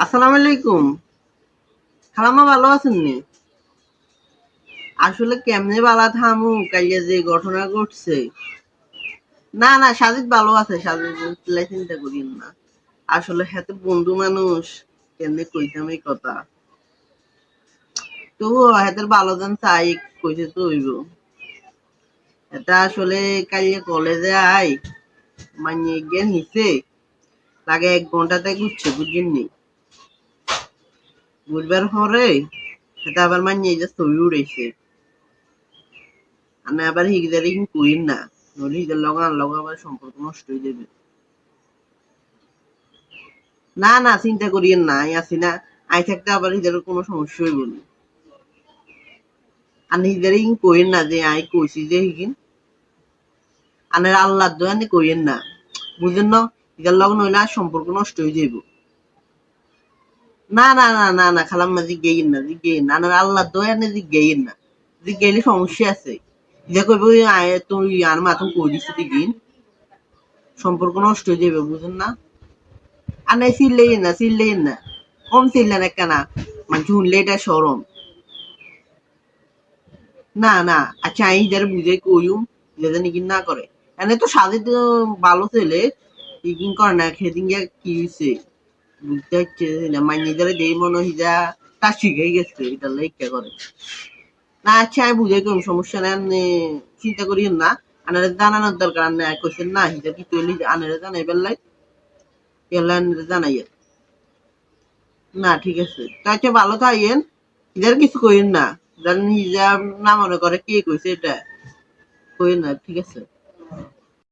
আসসালামু আলাইকুম। খালাম্মা ভালো আছেন নি? আসলে কেমনে বালা থামু কাইয়া যে ঘটনা ঘটছে। না না, সাজিদ ভালো আছে, সাজিদ চিন্তা করিন না। আসলে হাতে বন্ধু মানুষ, কেমনে কইতাম এই কথা। তবু হাতের ভালো দান চাই, কইতে তো হইব। এটা আসলে কাইয়া কলেজে আই মানিয়ে গিয়ে নিছে। লাগে এক ঘন্টাতে ঘুরছে বুঝছেন নি বুঝবার পরে সেটা আবার মানিয়ে যে ছবি উড়েছে আমি আবার হিগদারে কইন না নইলে হিগদার লগা আর লগা আবার সম্পর্ক নষ্ট হয়ে যাবে না না চিন্তা করিয়েন না আছি না আই থাকতে আবার হিগদার কোনো সমস্যা হইব না আর হিগদারে হিং কইন না যে আই কইছি যে হিগিন আনের আল্লাহ দয়ানি কইেন না বুঝেন না হিগার লগ নইলে আর সম্পর্ক নষ্ট হয়ে যাইব না না না না না খালাম না জিজ্ঞেইন না জিজ্ঞেইন না আনের আল্লাহ দয়ানি জিজ্ঞেইন না জিজ্ঞেইলে সমস্যা আছে। যে আয়, তুই আর মাথুম কই দিছি দিগিন সম্পর্ক নষ্ট হয়ে যাবে বুঝেন না? আর নাই, চিল্লেই না চিল্লেই না কম চিল্লেন একখানা মানে শুনলে এটা সরম। না না আচ্ছা আমি যারা বুঝে কইম যেটা নাকি না করে। এনে তো সাদে তো ভালো ছেলে ইকিং করে না গিয়ে কি হয়েছে বুঝতে না মনে গেছে আচ্ছা বুঝে সমস্যা জানানোর দরকার না, হিজা কি জানাই না, ঠিক আছে। আচ্ছা ভালো থাকেন। ইদার কিছু কইেন না। জানেন না মনে করে কে কইছে এটা? কইেন না, ঠিক আছে।